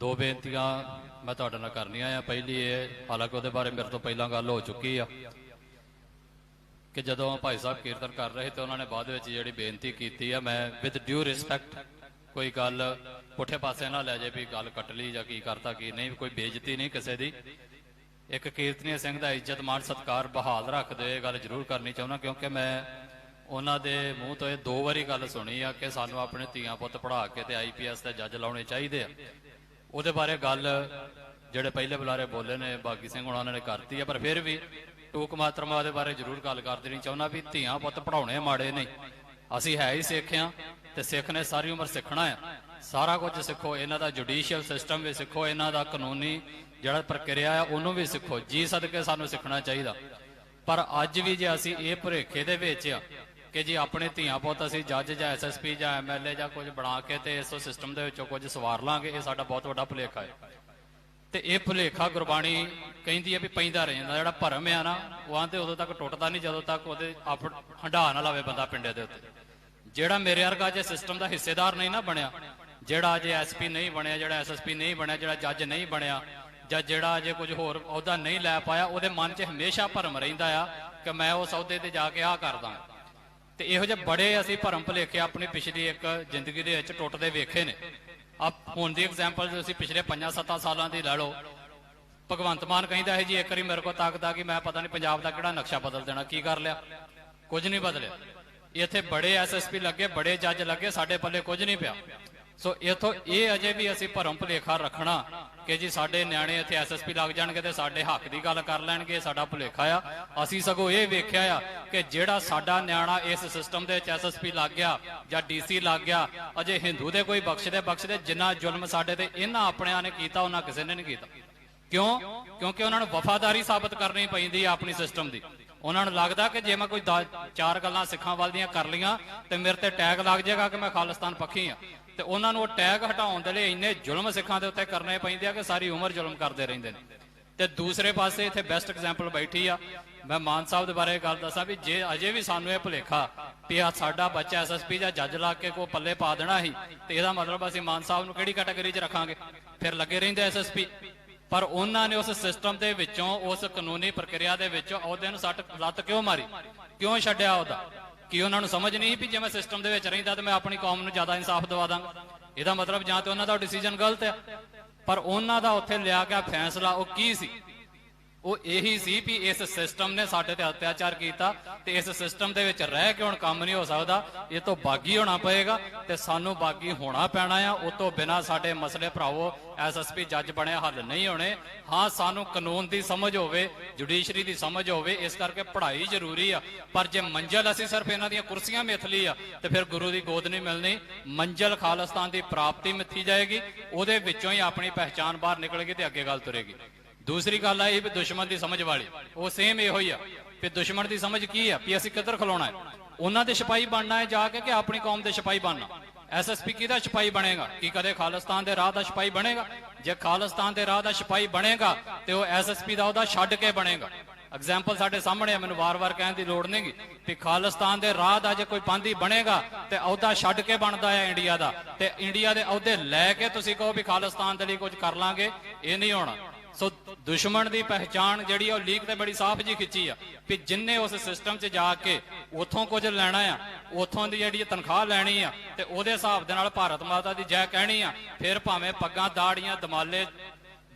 ਦੋ ਬੇਨਤੀਆਂ ਮੈਂ ਤੁਹਾਡੇ ਨਾਲ ਕਰਨੀਆਂ ਆ। ਪਹਿਲੀ ਇਹ, ਹਾਲਾਂਕਿ ਉਹਦੇ ਬਾਰੇ ਮੇਰੇ ਤੋਂ ਪਹਿਲਾਂ ਗੱਲ ਹੋ ਚੁੱਕੀ ਆ ਕਿ ਜਦੋਂ ਭਾਈ ਸਾਹਿਬ ਕੀਰਤਨ ਕਰ ਰਹੇ ਤੇ ਉਹਨਾਂ ਨੇ ਬਾਅਦ ਵਿੱਚ ਜਿਹੜੀ ਬੇਨਤੀ ਕੀਤੀ ਆ, ਮੈਂ ਵਿਦ ਡਿਊ ਰਿਸਪੈਕਟ ਕੋਈ ਗੱਲ ਪੁੱਠੇ ਪਾਸੇ ਨਾ ਲੈ ਜਾਏ ਵੀ ਗੱਲ ਕੱਟ ਲਈ ਜਾਂ ਕੀ ਕਰਤਾ, ਕੀ ਨਹੀਂ, ਕੋਈ ਬੇਇੱਜ਼ਤੀ ਨਹੀਂ ਕਿਸੇ ਦੀ। ਇੱਕ ਕੀਰਤਨੀ ਸਿੰਘ ਦਾ ਇੱਜ਼ਤ, ਮਾਣ, ਸਤਕਾਰ ਬਹਾਲ ਰੱਖਦੇ ਹੋਏ ਇਹ ਗੱਲ ਜ਼ਰੂਰ ਕਰਨੀ ਚਾਹੁੰਦਾ ਕਿਉਂਕਿ ਮੈਂ ਉਹਨਾਂ ਦੇ ਮੂੰਹ ਤੋਂ ਇਹ ਦੋ ਵਾਰੀ ਗੱਲ ਸੁਣੀ ਆ ਕਿ ਸਾਨੂੰ ਆਪਣੇ ਧੀਆਂ ਪੁੱਤ ਪੜ੍ਹਾ ਕੇ ਤੇ ਆਈਪੀਐਸ ਦੇ ਜੱਜ ਲਾਉਣੇ ਚਾਹੀਦੇ ਆ। ਉਹਦੇ ਬਾਰੇ ਗੱਲ ਜਿਹੜੇ ਪਹਿਲੇ ਬੁਲਾਰੇ ਬੋਲੇ ਨੇ, ਬਾਗੀ ਸਿੰਘ ਹੁਣਾਂ ਨੇ ਕਰਤੀ ਆ, ਪਰ ਫਿਰ ਵੀ ਟੂਕ ਮਾਤਰਮਾ ਉਹਦੇ ਬਾਰੇ ਜ਼ਰੂਰ ਗੱਲ ਕਰ ਦੇਣੀ ਚਾਹੁੰਦਾ ਵੀ ਧੀਆਂ ਪੁੱਤ ਪੜਾਉਣੇ ਮਾੜੇ ਨਹੀਂ। ਅਸੀਂ ਹੈ ਹੀ ਸਿੱਖ ਆ ਤੇ ਸਿੱਖ ਨੇ ਸਾਰੀ ਉਮਰ ਸਿੱਖਣਾ ਆ। ਸਾਰਾ ਕੁਝ ਸਿੱਖੋ, ਇਹਨਾਂ ਦਾ ਜੁਡੀਸ਼ੀਅਲ ਸਿਸਟਮ ਵੀ ਸਿੱਖੋ, ਇਹਨਾਂ ਦਾ ਕਾਨੂੰਨੀ ਜਿਹੜਾ ਪ੍ਰਕਿਰਿਆ ਆ, ਉਹਨੂੰ ਵੀ ਸਿੱਖੋ। ਜੀ ਸਦਕੇ ਸਾਨੂੰ ਸਿੱਖਣਾ ਚਾਹੀਦਾ। ਪਰ ਅੱਜ ਵੀ ਜੇ ਅਸੀਂ ਇਹ ਭੁਲੇਖੇ ਦੇ ਵਿੱਚ ਆ ਕਿ ਜੀ ਆਪਣੇ ਧੀਆਂ ਪੁੱਤ ਅਸੀਂ ਜੱਜ ਜਾਂ ਐਸਐਸਪੀ ਜਾਂ ਐਮਐਲਏ ਜਾਂ ਕੁਝ ਬਣਾ ਕੇ ਤੇ ਇਸ ਸਿਸਟਮ ਦੇ ਵਿੱਚੋਂ ਕੁਝ ਸਵਾਰ ਲਾਂਗੇ, ਇਹ ਸਾਡਾ ਬਹੁਤ ਵੱਡਾ ਭੁਲੇਖਾ ਹੈ। ਤੇ ਇਹ ਭੁਲੇਖਾ ਗੁਰਬਾਣੀ ਕਹਿੰਦੀ ਹੈ ਵੀ ਪੈਂਦਾ ਰਹਿੰਦਾ ਜਿਹੜਾ ਭਰਮ ਆ ਨਾ, ਉਹ ਆਂਦੇ ਉਦੋਂ ਤੱਕ ਟੁੱਟਦਾ ਨਹੀਂ, ਜਦੋਂ ਤੱਕ ਉਹਦੇ ਆਪ ਹੰਡਾ ਨਾ ਲਾਵੇ ਬੰਦਾ ਪਿੰਡੇ ਦੇ ਉੱਤੇ। ਜਿਹੜਾ ਮੇਰੇ ਵਰਗਾ ਜੇ ਸਿਸਟਮ ਦਾ ਹਿੱਸੇਦਾਰ ਨਹੀਂ ਨਾ ਬਣਿਆ, ਜਿਹੜਾ ਅਜੇ ਐਸਪੀ ਨਹੀਂ ਬਣਿਆ, ਜਿਹੜਾ ਐਸਐਸਪੀ ਨਹੀਂ ਬਣਿਆ, ਜਿਹੜਾ ਜੱਜ ਨਹੀਂ ਬਣਿਆ, ਜਾਂ ਜਿਹੜਾ ਅਜੇ ਕੁਝ ਹੋਰ ਅਹੁਦਾ ਨਹੀਂ ਲੈ ਪਾਇਆ, ਉਹਦੇ ਮਨ 'ਚ ਹਮੇਸ਼ਾ ਭਰਮ ਰਹਿੰਦਾ ਆ ਕਿ ਮੈਂ ਉਸ ਅਹੁਦੇ ਤੇ ਜਾ ਕੇ ਆਹ ਕਰਦਾ। ਤੇ ਇਹੋ ਜਿਹੇ ਬੜੇ ਅਸੀਂ ਭਰਮ ਭੁਲੇਖੇ ਆਪਣੀ ਪਿਛਲੀ ਇੱਕ ਜ਼ਿੰਦਗੀ ਦੇ ਵਿੱਚ ਟੁੱਟਦੇ ਵੇਖੇ ਨੇ। ਆ ਹੁਣ ਦੀ ਐਗਜ਼ਾਮਪਲ ਤੁਸੀਂ ਪਿਛਲੇ 5-7 ਸਾਲਾਂ ਦੀ ਲੈ ਲਓ, ਭਗਵੰਤ ਮਾਨ ਕਹਿੰਦਾ ਹੈ ਜੀ, ਇੱਕ ਵਾਰੀ ਮੇਰੇ ਕੋਲ ਤਾਕਤ ਆ ਕਿ ਮੈਂ ਪਤਾ ਨਹੀਂ ਪੰਜਾਬ ਦਾ ਕਿਹੜਾ ਨਕਸ਼ਾ ਬਦਲ ਦੇਣਾ, ਕੀ ਕਰ ਲਿਆ? ਕੁਝ ਨਹੀਂ ਬਦਲਿਆ। ਇੱਥੇ ਬੜੇ ਐਸਐਸਪੀ ਲੱਗੇ, ਬੜੇ ਜੱਜ ਲੱਗੇ, ਸਾਡੇ ਪੱਲੇ ਕੁਝ ਨਹੀਂ ਪਿਆ। ਸੋ ਇਥੋਂ ਇਹ ਅਜੇ ਵੀ ਅਸੀਂ ਭਰਮ ਭੁਲੇਖਾ ਰੱਖਣਾ ਕਿ ਜੀ ਸਾਡੇ ਨਿਆਣੇ ਇੱਥੇ ਐਸਐਸਪੀ ਲੱਗ ਜਾਣਗੇ ਤੇ ਸਾਡੇ ਹੱਕ ਦੀ ਗੱਲ ਕਰ ਲੈਣਗੇ ਸਾਡਾ ਭੁਲੇਖਾ ਆ। ਅਸੀਂ ਸਗੋਂ ਇਹ ਵੇਖਿਆ ਆ ਕਿ ਜਿਹੜਾ ਸਾਡਾ ਨਿਆਣਾ ਇਸ ਸਿਸਟਮ ਦੇ ਵਿੱਚ ਐਸਐਸਪੀ ਲੱਗ ਗਿਆ ਜਾਂ ਡੀਸੀ ਲੱਗ ਗਿਆ, ਅਜੇ ਹਿੰਦੂ ਦੇ ਕੋਈ ਬਖਸ਼ਦੇ ਬਖਸ਼ਦੇ ਜਿੰਨਾ ਜ਼ੁਲਮ ਸਾਡੇ ਤੇ ਇਹਨਾਂ ਆਪਣਿਆਂ ਨੇ ਕੀਤਾ, ਉਹਨਾਂ ਕਿਸੇ ਨੇ ਨਹੀਂ ਕੀਤਾ। ਕਿਉਂ? ਕਿਉਂਕਿ ਉਹਨਾਂ ਨੂੰ ਵਫਾਦਾਰੀ ਸਾਬਤ ਕਰਨੀ ਪੈਂਦੀ ਆ ਆਪਣੀ ਸਿਸਟਮ ਦੀ। ਉਹਨਾਂ ਨੂੰ ਲੱਗਦਾ ਕਿ ਜੇ ਮੈਂ ਕੋਈ ਦਾ- ਚਾਰ ਗੱਲਾਂ ਸਿੱਖਾਂ ਵੱਲ ਦੀਆਂ ਕਰ ਲੀਆਂ ਤੇ ਮੇਰੇ ਤੇ ਟੈਗ ਲੱਗ ਜਾਏਗਾ ਕਿ ਮੈਂ ਖਾਲਿਸਤਾਨ ਪੱਖੀ ਆ। ਤੇ ਉਹਨਾਂ ਨੂੰ ਉਹ ਟੈਗ ਹਟਾਉਣ ਦੇ ਲਈ ਇੰਨੇ ਜ਼ੁਲਮ ਸਿੱਖਾਂ ਦੇ ਉੱਤੇ ਕਰਨੇ ਪੈਂਦੇ ਆ ਕਿ ਸਾਰੀ ਉਮਰ ਜ਼ੁਲਮ ਕਰਦੇ ਰਹਿੰਦੇ ਨੇ। ਤੇ ਦੂਸਰੇ ਪਾਸੇ ਇੱਥੇ ਬੈਸਟ ਐਗਜ਼ਾਮਪਲ ਬੈਠੀ ਆ। ਮੈਂ ਮਾਨ ਸਾਹਿਬ ਦੇ ਬਾਰੇ ਗੱਲ ਦੱਸਾਂ ਵੀ ਜੇ ਅਜੇ ਵੀ ਸਾਨੂੰ ਇਹ ਭੁਲੇਖਾ ਵੀ ਆ ਸਾਡਾ ਬੱਚਾ ਐਸਐਸਪੀ ਜਾਂ ਜੱਜ ਲਾ ਕੇ ਕੋ ਪੱਲੇ ਪਾ ਦੇਣਾ ਸੀ, ਤੇ ਇਹਦਾ ਮਤਲਬ ਅਸੀਂ ਮਾਨ ਸਾਹਿਬ ਨੂੰ ਕਿਹੜੀ ਕੈਟਾਗਰੀ 'ਚ ਰੱਖਾਂਗੇ? ਫਿਰ ਲੱਗੇ ਰਹਿੰਦੇ ਐਸਐਸਪੀ ਪਰ ਉਹਨਾਂ ਨੇ ਉਸ ਸਿਸਟਮ ਦੇ ਵਿੱਚੋਂ, ਉਸ ਕਾਨੂੰਨੀ ਪ੍ਰਕਿਰਿਆ ਦੇ ਵਿੱਚੋਂ ਅਹੁਦੇ ਨੂੰ ਸੱਟ ਲੱਤ ਕਿਉਂ ਮਾਰੀ? ਕਿਉਂ ਛੱਡਿਆ ਉਹਦਾ? ਕਿ ਉਹਨਾਂ ਨੂੰ ਸਮਝ ਨਹੀਂ ਵੀ ਜੇ ਮੈਂ ਸਿਸਟਮ ਦੇ ਵਿੱਚ ਰਹਿੰਦਾ ਤਾਂ ਮੈਂ ਆਪਣੀ ਕੌਮ ਨੂੰ ਜ਼ਿਆਦਾ ਇਨਸਾਫ ਦਵਾ ਦਾਂਗਾ। ਇਹਦਾ ਮਤਲਬ ਜਾਂ ਤੇ ਉਹਨਾਂ ਦਾ ਡਿਸੀਜਨ ਗਲਤ ਹੈ, ਪਰ ਉਹਨਾਂ ਦਾ ਉੱਥੇ ਲਿਆ ਗਿਆ ਫੈਸਲਾ ਉਹ ਕੀ ਸੀ? ਉਹ ਇਹੀ ਸੀ ਵੀ ਇਸ ਸਿਸਟਮ ਨੇ ਸਾਡੇ ਤੇ ਅਤਿਆਚਾਰ ਕੀਤਾ ਤੇ ਇਸ ਸਿਸਟਮ ਦੇ ਵਿੱਚ ਰਹਿ ਕੇ ਹੁਣ ਕੰਮ ਨਹੀਂ ਹੋ ਸਕਦਾ। ਇਹ ਤੋਂ ਬਾਗੀ ਹੋਣਾ ਪਏਗਾ ਤੇ ਸਾਨੂੰ ਬਾਗੀ ਹੋਣਾ ਪੈਣਾ ਆ। ਉਹ ਤੋਂ ਬਿਨਾ ਸਾਡੇ ਮਸਲੇ ਭਰਾਵੋ ਐਸਐਸਪੀ ਜੱਜ ਬਣੇ ਹੱਲ ਨਹੀਂ ਹੋਣੇ। ਹਾਂ, ਸਾਨੂੰ ਕਾਨੂੰਨ ਦੀ ਸਮਝ ਹੋਵੇ, ਜੁਡੀਸ਼ਰੀ ਦੀ ਸਮਝ ਹੋਵੇ, ਇਸ ਕਰਕੇ ਪੜ੍ਹਾਈ ਜ਼ਰੂਰੀ ਆ। ਪਰ ਜੇ ਮੰਜ਼ਲ ਅਸੀਂ ਸਿਰਫ ਇਹਨਾਂ ਦੀਆਂ ਕੁਰਸੀਆਂ ਮਿਥਲੀ ਆ, ਤੇ ਫਿਰ ਗੁਰੂ ਦੀ ਗੋਦ ਨਹੀਂ ਮਿਲਣੀ। ਮੰਜ਼ਲ ਖਾਲਿਸਤਾਨ ਦੀ ਪ੍ਰਾਪਤੀ ਮਿੱਥੀ ਜਾਏਗੀ, ਉਹਦੇ ਵਿੱਚੋਂ ਹੀ ਆਪਣੀ ਪਹਿਚਾਨ ਬਾਹਰ ਨਿਕਲੇਗੀ ਤੇ ਅੱਗੇ ਗੱਲ ਤੁਰੇਗੀ। ਦੂਸਰੀ ਗੱਲ ਆਈ ਵੀ ਦੁਸ਼ਮਣ ਦੀ ਸਮਝ ਵਾਲੀ। ਉਹ ਸੇਮ ਇਹੋ ਹੀ ਆ ਵੀ ਦੁਸ਼ਮਣ ਦੀ ਸਮਝ ਕੀ ਆ? ਵੀ ਅਸੀਂ ਕਿੱਧਰ ਖਲੋਣਾ ਹੈ? ਉਹਨਾਂ ਦੇ ਸਿਪਾਹੀ ਬਣਨਾ ਹੈ ਜਾ ਕੇ ਕਿ ਆਪਣੀ ਕੌਮ ਦੇ ਸਿਪਾਹੀ ਬਣਨਾ? ਐਸਐਸਪੀ ਕਿਹਦਾ ਸਿਪਾਹੀ ਬਣੇਗਾ? ਕੀ ਕਦੇ ਖਾਲਿਸਤਾਨ ਦੇ ਰਾਹ ਦਾ ਸਿਪਾਹੀ ਬਣੇਗਾ? ਜੇ ਖਾਲਿਸਤਾਨ ਦੇ ਰਾਹ ਦਾ ਸਿਪਾਹੀ ਬਣੇਗਾ, ਤੇ ਉਹ ਐਸਐਸਪੀ ਦਾ ਉਹਦਾ ਛੱਡ ਕੇ ਬਣੇਗਾ। ਐਗਜ਼ਾਮਪਲ ਸਾਡੇ ਸਾਹਮਣੇ ਆ, ਮੈਨੂੰ ਵਾਰ-ਵਾਰ ਕਹਿਣ ਦੀ ਲੋੜ ਨਹੀਂਗੀ ਵੀ ਖਾਲਿਸਤਾਨ ਦੇ ਰਾਹ ਦਾ ਜੇ ਕੋਈ ਪਾਂਦੀ ਬਣੇਗਾ, ਤੇ ਅਹੁਦਾ ਛੱਡ ਕੇ ਬਣਦਾ ਹੈ ਇੰਡੀਆ ਦਾ। ਤੇ ਇੰਡੀਆ ਦੇ ਅਹੁਦੇ ਲੈ ਕੇ ਤੁਸੀਂ ਕਹੋ ਵੀ ਖਾਲਿਸਤਾਨ ਦੇ ਲਈ ਕੁਝ ਕਰ ਲਾਂਗੇ, ਇਹ ਨਹੀਂ ਹੋਣਾ। ਸੋ ਦੁਸ਼ਮਣ ਦੀ ਪਹਿਚਾਣ ਜਿਹੜੀ ਆ, ਉਹ ਲੀਕ ਤੇ ਬੜੀ ਸਾਫ਼ ਜੀ ਖਿੱਚੀ ਆ ਵੀ ਜਿੰਨੇ ਉਸ ਸਿਸਟਮ 'ਚ ਜਾ ਕੇ ਉਥੋਂ ਕੁਝ ਲੈਣਾ ਆ, ਉਥੋਂ ਦੀ ਜਿਹੜੀ ਤਨਖਾਹ ਲੈਣੀ ਆ ਤੇ ਉਹਦੇ ਹਿਸਾਬ ਦੇ ਨਾਲ ਭਾਰਤ ਮਾਤਾ ਦੀ ਜੈ ਕਹਿਣੀ ਆ, ਫਿਰ ਭਾਵੇਂ ਪੱਗਾਂ, ਦਾੜੀਆਂ, ਦਮਾਲੇ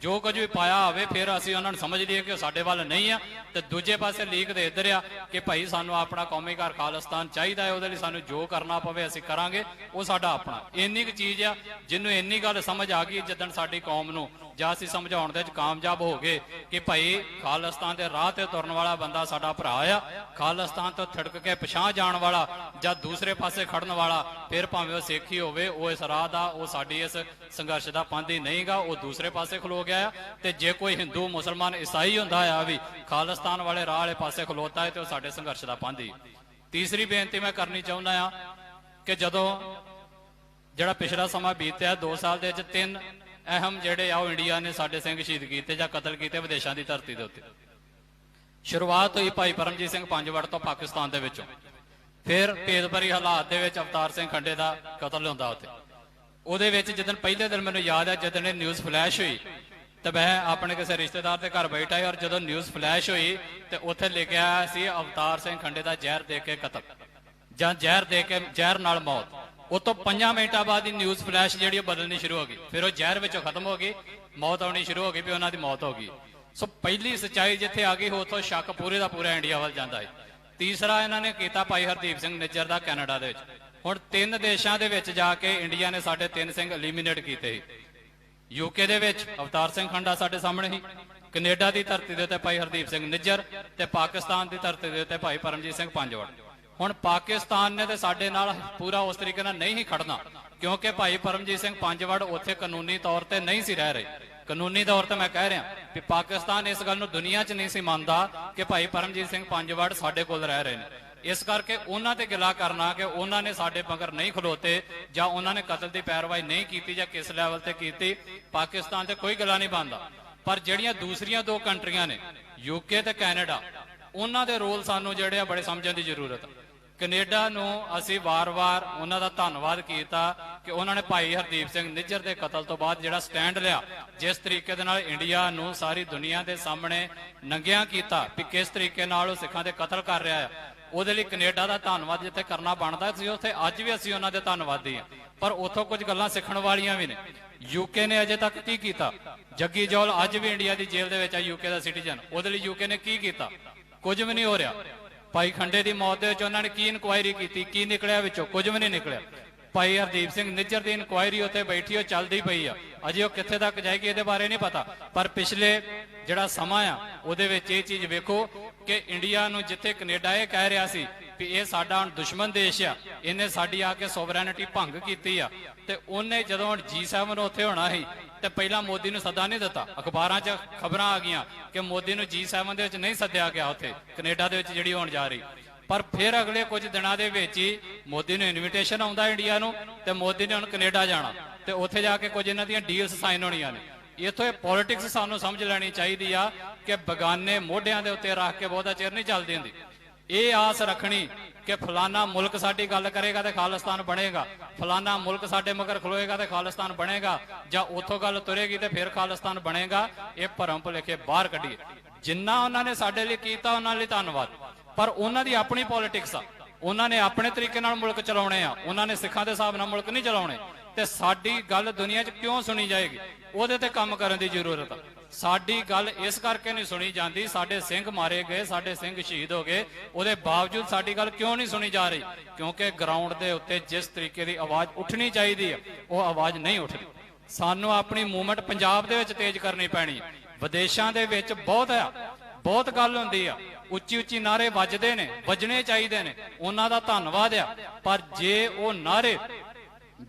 ਜੋ ਕੁਝ ਵੀ ਪਾਇਆ ਹੋਵੇ, ਫਿਰ ਅਸੀਂ ਉਹਨਾਂ ਨੂੰ ਸਮਝ ਲਈਏ ਕਿ ਉਹ ਸਾਡੇ ਵੱਲ ਨਹੀਂ ਆ ਤੇ ਦੂਜੇ ਪਾਸੇ ਲੀਕ ਦੇ ਇੱਧਰ ਆ ਕਿ ਭਾਈ ਸਾਨੂੰ ਆਪਣਾ ਕੌਮੀ ਘਰ ਖਾਲਿਸਤਾਨ ਚਾਹੀਦਾ ਹੈ, ਉਹਦੇ ਲਈ ਸਾਨੂੰ ਜੋ ਕਰਨਾ ਪਵੇ ਅਸੀਂ ਕਰਾਂਗੇ, ਉਹ ਸਾਡਾ ਆਪਣਾ। ਇੰਨੀ ਕੁ ਚੀਜ਼ ਆ ਜਿਹਨੂੰ ਇੰਨੀ ਗੱਲ ਸਮਝ ਆ ਗਈ ਜਿੱਦਣ ਸਾਡੀ ਕੌਮ ਨੂੰ ਜਾਂ ਅਸੀਂ ਸਮਝਾਉਣ ਦੇ ਵਿੱਚ ਕਾਮਯਾਬ ਹੋ ਗਏ ਕਿ ਭਾਈ ਖਾਲਿਸਤਾਨ ਦੇ ਰਾਹ ਤੇ ਤੁਰਨ ਵਾਲਾ ਬੰਦਾ ਸਾਡਾ ਭਰਾ ਆ, ਖਾਲਿਸਤਾਨ ਤੋਂ ਥੜਕ ਕੇ ਪਛਾਹ ਜਾਣ ਵਾਲਾ ਜਾਂ ਦੂਸਰੇ ਪਾਸੇ ਖੜਨ ਵਾਲਾ, ਫਿਰ ਭਾਵੇਂ ਉਹ ਸਿੱਖ ਹੀ ਹੋਵੇ, ਉਹ ਇਸ ਰਾਹ ਦਾ, ਉਹ ਸਾਡੀ ਇਸ ਸੰਘਰਸ਼ ਦਾ ਪਾਂਦੀ ਨਹੀਂਗਾ, ਉਹ ਦੂਸਰੇ ਪਾਸੇ ਖਲੋ ਗਿਆ ਆ। ਤੇ ਜੇ ਕੋਈ ਹਿੰਦੂ, ਮੁਸਲਮਾਨ, ਈਸਾਈ ਹੁੰਦਾ ਆ ਵੀ ਖਾਲਿਸਤਾਨ ਵਾਲੇ ਰਾਹ ਵਾਲੇ ਪਾਸੇ ਖਲੋਤਾ ਹੈ ਤੇ ਉਹ ਸਾਡੇ ਸੰਘਰਸ਼ ਦਾ ਪੰਧੀ ਤੀਸਰੀ ਬੇਨਤੀ ਮੈਂ ਕਰਨੀ ਚਾਹੁੰਦਾ ਆ ਕਿ ਜਦੋਂ ਜਿਹੜਾ ਪਿਛਲਾ ਸਮਾਂ ਬੀਤਿਆ 2 ਸਾਲ ਦੇ ਵਿੱਚ ਤਿੰਨ ਅਹਿਮ ਜਿਹੜੇ ਆ ਉਹ ਇੰਡੀਆ ਨੇ ਸਾਡੇ ਸਿੰਘ ਸ਼ਹੀਦ ਕੀਤੇ ਜਾਂ ਕਤਲ ਕੀਤੇ ਵਿਦੇਸ਼ਾਂ ਦੀ ਧਰਤੀ ਦੇ ਉੱਤੇ। ਸ਼ੁਰੂਆਤ ਹੋਈ ਭਾਈ ਪਰਮਜੀਤ ਸਿੰਘ ਪੰਜਵੜ ਤੋਂ ਪਾਕਿਸਤਾਨ ਦੇ ਵਿੱਚੋਂ। ਫਿਰ ਭੇਦਭਰੀ ਹਾਲਾਤ ਦੇ ਵਿੱਚ ਅਵਤਾਰ ਸਿੰਘ ਖੰਡੇ ਦਾ ਕਤਲ ਹੁੰਦਾ ਉੱਥੇ। ਉਹਦੇ ਵਿੱਚ ਜਦੋਂ ਪਹਿਲੇ ਦਿਨ ਮੈਨੂੰ ਯਾਦ ਹੈ ਜਦੋਂ ਇਹ ਨਿਊਜ਼ ਫਲੈਸ਼ ਹੋਈ, ਤੇ ਮੈਂ ਆਪਣੇ ਕਿਸੇ ਰਿਸ਼ਤੇਦਾਰ ਦੇ ਘਰ ਬੈਠਾ ਸੀ ਔਰ ਜਦੋਂ ਨਿਊਜ਼ ਫਲੈਸ਼ ਹੋਈ, ਤੇ ਉੱਥੇ ਲਿਖਿਆ ਸੀ ਅਵਤਾਰ ਸਿੰਘ ਖੰਡੇ ਦਾ ਜ਼ਹਿਰ ਦੇ ਕੇ ਕਤਲ ਜਾਂ ਜ਼ਹਿਰ ਦੇ ਕੇ, ਜ਼ਹਿਰ ਨਾਲ ਮੌਤ। ਉਹ ਤੋਂ 5 ਮਿੰਟਾਂ ਬਾਅਦ ਹੀ ਨਿਊਜ਼ ਫਲੈਸ਼ ਜਿਹੜੀ ਉਹ ਬਦਲਣੀ ਸ਼ੁਰੂ ਹੋ ਗਈ। ਫਿਰ ਉਹ ਜ਼ਹਿਰ ਵਿੱਚੋਂ ਖਤਮ ਹੋ ਗਈ, ਮੌਤ ਆਉਣੀ ਸ਼ੁਰੂ ਹੋ ਗਈ ਵੀ ਉਹਨਾਂ ਦੀ ਮੌਤ ਹੋ ਗਈ। ਸੋ ਪਹਿਲੀ ਸੱਚਾਈ ਜਿੱਥੇ ਆ ਗਈ, ਉਥੋਂ ਸ਼ੱਕ ਪੂਰੇ ਦਾ ਪੂਰਾ ਇੰਡੀਆ ਵੱਲ ਜਾਂਦਾ ਹੈ ਤੀਸਰਾ ਇਹਨਾਂ ਨੇ ਕੀਤਾ ਭਾਈ ਹਰਦੀਪ ਸਿੰਘ ਨਿੱਜਰ ਦਾ ਕੈਨੇਡਾ ਦੇ ਵਿੱਚ। ਹੁਣ ਤਿੰਨ ਦੇਸ਼ਾਂ ਦੇ ਵਿੱਚ ਜਾ ਕੇ ਇੰਡੀਆ ਨੇ ਸਾਡੇ ਤਿੰਨ ਸਿੰਘ ਐਲੀਮੀਨੇਟ ਕੀਤੇ ਸੀ। ਯੂਕੇ ਦੇ ਵਿੱਚ ਅਵਤਾਰ ਸਿੰਘ ਖੰਡਾ ਸਾਡੇ ਸਾਹਮਣੇ ਹੀ ਕੈਨੇਡਾ ਦੀ ਧਰਤੀ ਦੇ ਉੱਤੇ ਭਾਈ ਹਰਦੀਪ ਸਿੰਘ ਨਿੱਜਰ ਤੇ ਪਾਕਿਸਤਾਨ ਦੀ ਧਰਤੀ ਦੇ ਉੱਤੇ ਭਾਈ ਪਰਮਜੀਤ ਸਿੰਘ ਪੰਜਵੜ। ਹੁਣ ਪਾਕਿਸਤਾਨ ਨੇ ਤੇ ਸਾਡੇ ਨਾਲ ਪੂਰਾ ਉਸ ਤਰੀਕੇ ਨਾਲ ਨਹੀਂ ਹੀ ਖੜਨਾ, ਕਿਉਂਕਿ ਭਾਈ ਪਰਮਜੀਤ ਸਿੰਘ ਪੰਜਵੜ ਉੱਥੇ ਕਾਨੂੰਨੀ ਤੌਰ ਤੇ ਨਹੀਂ ਸੀ ਰਹਿ ਰਹੇ। ਕਾਨੂੰਨੀ ਤੌਰ ਤੇ ਮੈਂ ਕਹਿ ਰਿਹਾ ਕਿ ਪਾਕਿਸਤਾਨ ਇਸ ਗੱਲ ਨੂੰ ਦੁਨੀਆ 'ਚ ਨਹੀਂ ਸੀ ਮੰਨਦਾ ਕਿ ਭਾਈ ਪਰਮਜੀਤ ਸਿੰਘ ਪੰਜਵੜ ਸਾਡੇ ਕੋਲ ਰਹਿ ਰਹੇ ਨੇ। ਇਸ ਕਰਕੇ ਉਹਨਾਂ ਤੇ ਗਿਲਾ ਕਰਨਾ ਕਿ ਉਹਨਾਂ ਨੇ ਸਾਡੇ ਮਗਰ ਨਹੀਂ ਖਲੋਤੇ ਜਾਂ ਉਹਨਾਂ ਨੇ ਕਤਲ ਦੀ ਪੈਰਵਾਈ ਨਹੀਂ ਕੀਤੀ ਜਾਂ ਕਿਸ ਲੈਵਲ ਤੇ ਕੀਤੀ, ਪਾਕਿਸਤਾਨ ਤੇ ਕੋਈ ਗਿਲਾ ਨਹੀਂ ਬੰਦਾ ਪਰ ਜਿਹੜੀਆਂ ਦੂਸਰੀਆਂ ਦੋ ਕੰਟਰੀਆਂ ਨੇ ਯੂਕੇ ਤੇ ਕੈਨੇਡਾ, ਉਹਨਾਂ ਦੇ ਰੋਲ ਸਾਨੂੰ ਜਿਹੜੇ ਆ ਬੜੇ ਸਮਝਣ ਦੀ ਜ਼ਰੂਰਤ ਹੈ ਕੈਨੇਡਾ ਨੂੰ ਅਸੀਂ ਵਾਰ-ਵਾਰ ਉਹਨਾਂ ਦਾ ਧੰਨਵਾਦ ਕੀਤਾ ਕਿ ਉਹਨਾਂ ਨੇ ਭਾਈ ਹਰਦੀਪ ਸਿੰਘ ਨਿੱਜਰ ਦੇ ਕਤਲ ਤੋਂ ਬਾਅਦ ਜਿਹੜਾ ਸਟੈਂਡ ਲਿਆ, ਜਿਸ ਤਰੀਕੇ ਦੇ ਨਾਲ ਇੰਡੀਆ ਨੂੰ ਸਾਰੀ ਦੁਨੀਆ ਦੇ ਸਾਹਮਣੇ ਨੰਗਿਆਂ ਕੀਤਾ ਕਿ ਕਿਸ ਤਰੀਕੇ ਨਾਲ ਉਹ ਸਿੱਖਾਂ ਦੇ ਕਤਲ ਕਰ ਰਿਹਾ ਹੈ ਉਹਦੇ ਲਈ ਕੈਨੇਡਾ ਦਾ ਧੰਨਵਾਦ ਜਿੱਥੇ ਕਰਨਾ ਬਣਦਾ ਸੀ, ਉੱਥੇ ਅੱਜ ਵੀ ਅਸੀਂ ਉਹਨਾਂ ਦੇ ਧੰਨਵਾਦੀ ਹਾਂ ਪਰ ਉੱਥੋਂ ਕੁਝ ਗੱਲਾਂ ਸਿੱਖਣ ਵਾਲੀਆਂ ਵੀ ਨੇ। ਯੂਕੇ ਨੇ ਅਜੇ ਤੱਕ ਕੀ ਕੀਤਾ? ਜੱਗੀ ਜੌਲ ਅੱਜ ਵੀ ਇੰਡੀਆ ਦੀ ਜੇਲ੍ਹ ਦੇ ਵਿੱਚ ਆ ਯੂਕੇ ਦਾ ਸਿਟੀਜ਼ਨ। ਉਹਦੇ ਲਈ ਯੂਕੇ ਨੇ ਕੀ ਕੀਤਾ? ਕੁਝ ਵੀ ਨਹੀਂ ਹੋ ਰਿਹਾ। ਭਾਈ ਖੰਡੇ ਦੀ ਮੌਤ ਦੇ ਵਿੱਚ ਉਹਨਾਂ ਨੇ ਕੀ ਇਨਕੁਆਇਰੀ ਕੀਤੀ, ਕੀ ਨਿਕਲਿਆ ਵਿੱਚੋਂ? ਕੁਝ ਵੀ ਨਹੀਂ ਨਿਕਲਿਆ। ਭਾਈ ਹਰਦੀਪ ਸਿੰਘ ਨਿੱਜਰ ਦੀ ਇਨਕੁਆਇਰੀ ਉੱਥੇ ਬੈਠੀ, ਉਹ ਚੱਲਦੀ ਪਈ ਆ। ਅਜੇ ਉਹ ਕਿੱਥੇ ਤੱਕ ਜਾਏਗੀ ਇਹਦੇ ਬਾਰੇ ਨਹੀਂ ਪਤਾ। ਪਰ ਪਿਛਲੇ ਜਿਹੜਾ ਸਮਾਂ ਆ, ਉਹਦੇ ਵਿੱਚ ਇਹ ਚੀਜ਼ ਵੇਖੋ ਕਿ ਇੰਡੀਆ ਨੂੰ ਜਿੱਥੇ ਕੈਨੇਡਾ ਇਹ ਕਹਿ ਰਿਹਾ ਸੀ ਵੀ ਇਹ ਸਾਡਾ ਹੁਣ ਦੁਸ਼ਮਣ ਦੇਸ਼ ਆ, ਇਹਨੇ ਸਾਡੀ ਆ ਕੇ ਸੋਵਰੈਨਿਟੀ ਭੰਗ ਕੀਤੀ ਆ। ਤੇ ਉਹਨੇ ਜਦੋਂ ਹੁਣ G7 ਉੱਥੇ ਹੋਣਾ ਸੀ, ਤੇ ਪਹਿਲਾਂ ਮੋਦੀ ਨੂੰ ਸੱਦਾ ਨਹੀਂ ਦਿੱਤਾ। ਅਖਬਾਰਾਂ 'ਚ ਖਬਰਾਂ ਆ ਗਈਆਂ ਕਿ ਮੋਦੀ ਨੂੰ G7 ਦੇ ਵਿੱਚ ਨਹੀਂ ਸੱਦਿਆ ਗਿਆ ਉੱਥੇ, ਕੈਨੇਡਾ ਦੇ ਵਿੱਚ ਜਿਹੜੀ ਹੋਣ ਜਾ ਰਹੀ। ਪਰ ਫਿਰ ਅਗਲੇ ਕੁਝ ਦਿਨਾਂ ਦੇ ਵਿੱਚ ਹੀ ਮੋਦੀ ਨੂੰ ਇਨਵੀਟੇਸ਼ਨ ਆਉਂਦਾ ਇੰਡੀਆ ਨੂੰ, ਤੇ ਮੋਦੀ ਨੇ ਹੁਣ ਕੈਨੇਡਾ ਜਾਣਾ। ਤੇ ਉੱਥੇ ਜਾ ਕੇ ਕੁਝ ਇਹਨਾਂ ਦੀਆਂ ਡੀਲਸ ਸਾਈਨ ਹੋਣੀਆਂ ਨੇ। ਇਥੋਂ ਇਹ ਪੋਲਿਟਿਕਸ ਸਾਨੂੰ ਸਮਝ ਲੈਣੀ ਚਾਹੀਦੀ ਆ ਕਿ ਬਗਾਨੇ ਮੋਢਿਆਂ ਦੇ ਉੱਤੇ ਰੱਖ ਕੇ ਬਹੁਤਾ ਚਿਰ ਨਹੀਂ ਚੱਲਦੀ ਹੁੰਦੀ। ਇਹ ਆਸ ਰੱਖਣੀ ਕਿ ਫਲਾਨਾ ਮੁਲਕ ਸਾਡੀ ਗੱਲ ਕਰੇਗਾ ਤੇ ਖਾਲਿਸਤਾਨ ਬਣੇਗਾ। ਫਲਾਨਾ ਮੁਲਕ ਸਾਡੇ ਮਗਰ ਖਲੋਏਗਾ ਤੇ ਖਾਲਿਸਤਾਨ ਬਣੇਗਾ। ਜਾਂ ਉਥੋਂ ਗੱਲ ਤੁਰੇਗੀ ਤੇ ਫਿਰ ਖਾਲਿਸਤਾਨ ਬਣੇਗਾ। ਇਹ ਭਰਮ ਭੁਲੇਖੇ ਬਾਹਰ ਕੱਢੀਏ। ਜਿੰਨਾ ਉਹਨਾਂ ਨੇ ਸਾਡੇ ਲਈ ਕੀਤਾ, ਉਹਨਾਂ ਲਈ ਧੰਨਵਾਦ। ਪਰ ਉਹਨਾਂ ਦੀ ਆਪਣੀ ਪੋਲਿਟਿਕਸ ਆ। ਉਹਨਾਂ ਨੇ ਆਪਣੇ ਤਰੀਕੇ ਨਾਲ ਮੁਲਕ ਚਲਾਉਣੇ ਆ। ਉਹਨਾਂ ਨੇ ਸਿੱਖਾਂ ਦੇ ਹਿਸਾਬ ਨਾਲ ਮੁਲਕ ਨਹੀਂ ਚਲਾਉਣੇ। ਤੇ ਸਾਡੀ ਗੱਲ ਦੁਨੀਆ 'ਚ ਕਿਉਂ ਸੁਣੀ ਜਾਏਗੀ? ਉਹਦੇ ਤੇ ਕੰਮ ਕਰਨ ਦੀ ਜ਼ਰੂਰਤ ਆ। ਸਾਡੀ ਗੱਲ ਇਸ ਕਰਕੇ ਨਹੀਂ ਸੁਣੀ ਜਾਂਦੀ, ਸਾਡੇ ਸਿੰਘ ਮਾਰੇ ਗਏ, ਸਾਡੇ ਸਿੰਘ ਸ਼ਹੀਦ ਹੋ ਗਏ। ਉਹਦੇ ਬਾਵਜੂਦ ਸਾਡੀ ਗੱਲ ਕਿਉਂ ਨਹੀਂ ਸੁਣੀ ਜਾ ਰਹੀ? ਕਿਉਂਕਿ ਗਰਾਊਂਡ ਦੇ ਉੱਤੇ ਜਿਸ ਤਰੀਕੇ ਦੀ ਆਵਾਜ਼ ਉੱਠਣੀ ਚਾਹੀਦੀ ਹੈ ਉਹ ਆਵਾਜ਼ ਨਹੀਂ ਉੱਠਦੀ। ਸਾਨੂੰ ਆਪਣੀ ਮੂਵਮੈਂਟ ਪੰਜਾਬ ਦੇ ਵਿੱਚ ਤੇਜ਼ ਕਰਨੀ ਪੈਣੀ ਹੈ ਵਿਦੇਸ਼ਾਂ ਦੇ ਵਿੱਚ ਬਹੁਤ ਆ, ਬਹੁਤ ਗੱਲ ਹੁੰਦੀ ਆ। ਉੱਚੀ ਉੱਚੀ ਨਾਰੇ ਵੱਜਦੇ ਨੇ, ਵੱਜਣੇ ਚਾਹੀਦੇ ਨੇ। ਉਹਨਾਂ ਦਾ ਧੰਨਵਾਦ ਆ। ਪਰ ਜੇ ਉਹ ਨਾਰੇ,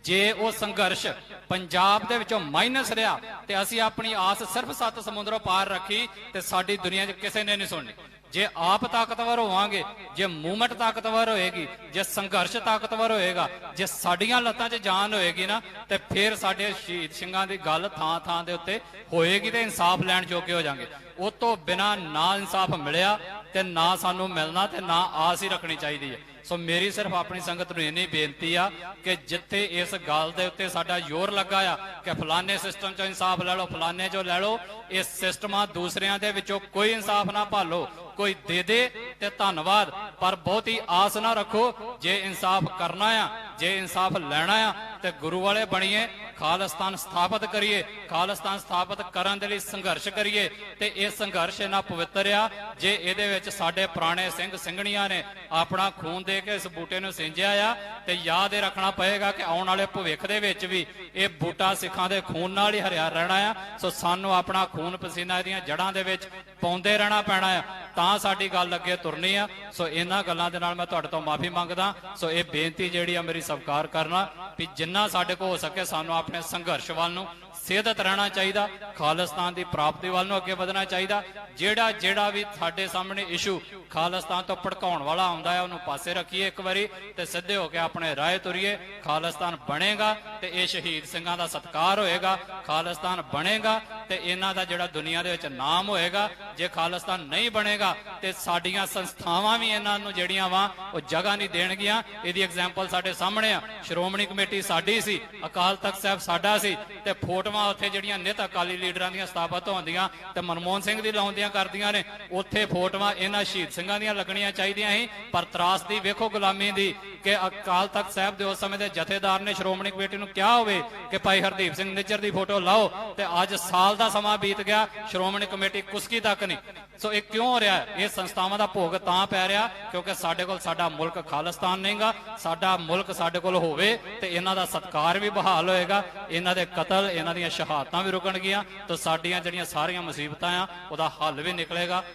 ਜੇ ਉਹ ਸੰਘਰਸ਼ ਪੰਜਾਬ ਦੇ ਵਿੱਚੋਂ ਮਾਈਨਸ ਰਿਹਾ ਤੇ ਅਸੀਂ ਆਪਣੀ ਆਸ ਸਿਰਫ ਸੱਤ ਸਮੁੰਦਰੋਂ ਪਾਰ ਰੱਖੀ ਤੇ ਸਾਡੀ ਦੁਨੀਆ 'ਚ ਕਿਸੇ ਨੇ ਨਹੀਂ ਸੁਣਨੀ। ਜੇ ਆਪ ਤਾਕਤਵਰ ਹੋਵਾਂਗੇ, ਜੇ ਮੂਵਮੈਂਟ ਤਾਕਤਵਰ ਹੋਏਗੀ, ਜੇ ਸੰਘਰਸ਼ ਤਾਕਤਵਰ ਹੋਏਗਾ, ਜੇ ਸਾਡੀਆਂ ਲੱਤਾਂ 'ਚ ਜਾਨ ਹੋਏਗੀ ਨਾ, ਤੇ ਫਿਰ ਸਾਡੇ ਸ਼ਹੀਦ ਸਿੰਘਾਂ ਦੀ ਗੱਲ ਥਾਂ ਥਾਂ ਦੇ ਉੱਤੇ ਹੋਏਗੀ ਤੇ ਇਨਸਾਫ ਲੈਣ ਜੋਗੇ ਹੋ ਜਾਾਂਗੇ। ਉਹ ਤੋਂ ਬਿਨਾ ਨਾ ਇਨਸਾਫ ਮਿਲਿਆ ਤੇ ਨਾ ਸਾਨੂੰ ਮਿਲਣਾ ਤੇ ਨਾ ਆਸ ਹੀ ਰੱਖਣੀ ਚਾਹੀਦੀ ਹੈ। ਸੋ ਮੇਰੀ ਸਿਰਫ ਆਪਣੀ ਸੰਗਤ ਨੂੰ ਇੰਨੀ ਬੇਨਤੀ ਆ ਕਿ ਜਿੱਥੇ ਇਸ ਗੱਲ ਦੇ ਉੱਤੇ ਸਾਡਾ ਜ਼ੋਰ ਲੱਗਾ ਆ ਕਿ ਫਲਾਣੇ ਸਿਸਟਮ ਚੋਂ ਇਨਸਾਫ ਲੈ ਲਓ, ਫਲਾਣੇ ਚੋਂ ਲੈ ਲਓ, ਇਸ ਸਿਸਟਮਾਂ ਦੂਸਰਿਆਂ ਦੇ ਵਿੱਚੋਂ ਕੋਈ ਇਨਸਾਫ ਨਾ ਭਾਲੋ, ਕੋਈ ਦੇ ਦੇ ਤੇ ਧੰਨਵਾਦ। ਪਰ ਬਹੁਤੀ ਆਸ ਨਾ ਰੱਖੋ, ਜੇ ਇਨਸਾਫ ਕਰਨਾ ਆ, ਜੇ ਇਨਸਾਫ ਲੈਣਾ ਆ ਤੇ ਗੁਰੂ ਵਾਲੇ ਬਣੀਏ ਖਾਲਿਸਤਾਨ ਸਥਾਪਿਤ ਕਰੀਏ, ਖਾਲਿਸਤਾਨ ਸਥਾਪਿਤ ਕਰਨ ਦੇ ਲਈ ਸੰਘਰਸ਼ ਕਰੀਏ, ਤੇ ਇਹ ਸੰਘਰਸ਼ ਇਹਨਾਂ ਪਵਿੱਤਰ ਆ, ਜੇ ਇਹਦੇ ਵਿੱਚ ਸਾਡੇ ਪੁਰਾਣੇ ਸਿੰਘ ਸਿੰਘਣੀਆਂ ਨੇ ਆਪਣਾ ਖੂਨ ਦੇ ਕੇ ਇਸ ਬੂਟੇ ਨੂੰ ਸਿੰਜਿਆ ਆ, ਤੇ ਯਾਦ ਇਹ ਰੱਖਣਾ ਪਏਗਾ ਕਿ ਆਉਣ ਵਾਲੇ ਭਵਿੱਖ ਦੇ ਵਿੱਚ ਵੀ ਇਹ ਬੂਟਾ ਸਿੱਖਾਂ ਦੇ ਖੂਨ ਨਾਲ ਹੀ ਹਰਿਆ ਰਹਿਣਾ ਆ, ਸੋ ਸਾਨੂੰ ਆਪਣਾ ਖੂਨ ਪਸੀਨਾ ਇਹਦੀਆਂ ਜੜਾਂ ਦੇ ਵਿੱਚ ਪਾਉਂਦੇ ਰਹਿਣਾ ਪੈਣਾ ਆ ਤਾਂ ਸਾਡੀ ਗੱਲ ਅੱਗੇ ਤੁਰਨੀ ਆ। ਸੋ ਇਹਨਾਂ ਗੱਲਾਂ ਦੇ ਨਾਲ ਮੈਂ ਤੁਹਾਡੇ ਤੋਂ ਮਾਫੀ ਮੰਗਦਾ। ਸੋ ਇਹ ਬੇਨਤੀ ਜਿਹੜੀ ਆ ਮੇਰੀ ਸਵੀਕਾਰ ਕਰਨਾ ਵੀ ਜਿੰਨਾ ਸਾਡੇ ਕੋਲ ਹੋ ਸਕੇ ਸਾਨੂੰ ਆਪਣੇ ਸੰਘਰਸ਼ ਵੱਲ ਨੂੰ ਸਿਹਦਤ ਰਹਿਣਾ ਚਾਹੀਦਾ। ਖਾਲਿਸਤਾਨ ਦੀ ਪ੍ਰਾਪਤੀ ਵੱਲ ਨੂੰ ਅੱਗੇ ਵਧਣਾ ਚਾਹੀਦਾ। ਜਿਹੜਾ ਜਿਹੜਾ ਵੀ ਸਾਡੇ ਸਾਹਮਣੇ ਇਸ਼ੂ ਖਾਲਿਸਤਾਨ ਤੋਂ ਭੜਕਾਉਣ ਵਾਲਾ ਆਉਂਦਾ ਹੈ, ਉਹਨੂੰ ਪਾਸੇ ਰੱਖੀਏ ਇੱਕ ਵਾਰੀ ਤੇ ਸਿੱਧੇ ਹੋ ਕੇ ਆਪਣੇ ਰਾਹ ਤੁਰੀਏ। ਖਾਲਿਸਤਾਨ ਬਣੇਗਾ ਤੇ ਇਹ ਸ਼ਹੀਦ ਸਿੰਘਾਂ ਦਾ ਸਤਿਕਾਰ ਹੋਏਗਾ। ਖਾਲਿਸਤਾਨ ਬਣੇਗਾ ਤੇ ਇਹਨਾਂ ਦਾ ਜਿਹੜਾ ਦੁਨੀਆ ਦੇ ਵਿੱਚ ਨਾਮ ਹੋਏਗਾ, ਜੇ ਖਾਲਿਸਤਾਨ ਨਹੀਂ ਬਣੇਗਾ, ਤੇ ਸਾਡੀਆਂ ਸੰਸਥਾਵਾਂ ਵੀ ਇਹਨਾਂ ਨੂੰ ਜਿਹੜੀਆਂ ਵਾ, ਉਹ ਜਗ੍ਹਾ ਨਹੀਂ ਦੇਣਗੀਆਂ। ਇਹਦੀ ਐਗਜ਼ਾਮਪਲ ਸਾਡੇ ਸਾਹਮਣੇ ਆ। ਸ਼੍ਰੋਮਣੀ ਕਮੇਟੀ ਸਾਡੀ ਸੀ, ਅਕਾਲ ਤਖਤ ਸਾਹਿਬ ਸਾਡਾ ਸੀ, ਤੇ ਫੋਟੋਆਂ ਉੱਥੇ ਜਿਹੜੀਆਂ ਨਿਤ ਅਕਾਲੀ ਲੀਡਰਾਂ ਦੀਆਂ ਸਥਾਪਿਤ ਹੁੰਦੀਆਂ ਤੇ ਮਨਮੋਹਨ ਸਿੰਘ ਦੀ ਲਾਉਂਦੀਆਂ ਕਰਦੀਆਂ ਨੇ, ਉੱਥੇ ਫੋਟੋਆਂ ਇਹਨਾਂ ਸ਼ਹੀਦ ਸਿੰਘਾਂ ਦੀਆਂ ਲੱਗਣੀਆਂ ਚਾਹੀਦੀਆਂ ਸੀ, ਪਰ ਤਰਾਸਦੀ ਵੇਖੋ ਗੁਲਾਮੀ ਦੀ ਕਿ ਅਕਾਲ ਤਖਤ ਸਾਹਿਬ ਦੇ ਉਸ ਸਮੇਂ ਦੇ ਜਥੇਦਾਰ ਨੇ ਸ਼੍ਰੋਮਣੀ ਕਮੇਟੀ ਨੂੰ ਕਿਹਾ ਹੋਵੇ ਕਿ ਭਾਈ ਹਰਦੀਪ ਸਿੰਘ ਨਿੱਜਰ ਦੀ ਫੋਟੋ ਲਾਓ ਤੇ ਅੱਜ ਸਾਲ ਦਾ ਸਮਾਂ ਬੀਤ ਗਿਆ, ਸ਼੍ਰੋਮਣੀ ਕਮੇਟੀ ਕੁਸਕੀ ਤੱਕ ਨਹੀਂ। ਸੋ ਇਹ ਕਿਉਂ ਹੋ ਰਿਹਾ? ਇਹ ਸੰਸਥਾਵਾਂ ਦਾ ਭੋਗ ਤਾਂ ਪੈ ਰਿਹਾ ਕਿਉਂਕਿ ਸਾਡੇ ਕੋਲ ਸਾਡਾ ਮੁਲਕ ਖਾਲਿਸਤਾਨ ਨਹੀਂਗਾ ਸਾਡਾ ਮੁਲਕ ਸਾਡੇ ਕੋਲ ਹੋਵੇ ਤੇ ਇਹਨਾਂ ਦਾ ਸਤਕਾਰ ਵੀ ਬਹਾਲ ਹੋਏਗਾ, ਇਹਨਾਂ ਦੇ ਕਤਲ, ਇਹਨਾਂ ਦੀਆਂ ਸ਼ਹਾਦਤਾਂ ਵੀ ਰੁਕਣਗੀਆਂ ਤੇ ਸਾਡੀਆਂ ਜਿਹੜੀਆਂ ਸਾਰੀਆਂ ਮੁਸੀਬਤਾਂ ਆ, ਉਹਦਾ ਹੱਲ ਵੀ ਨਿਕਲੇਗਾ।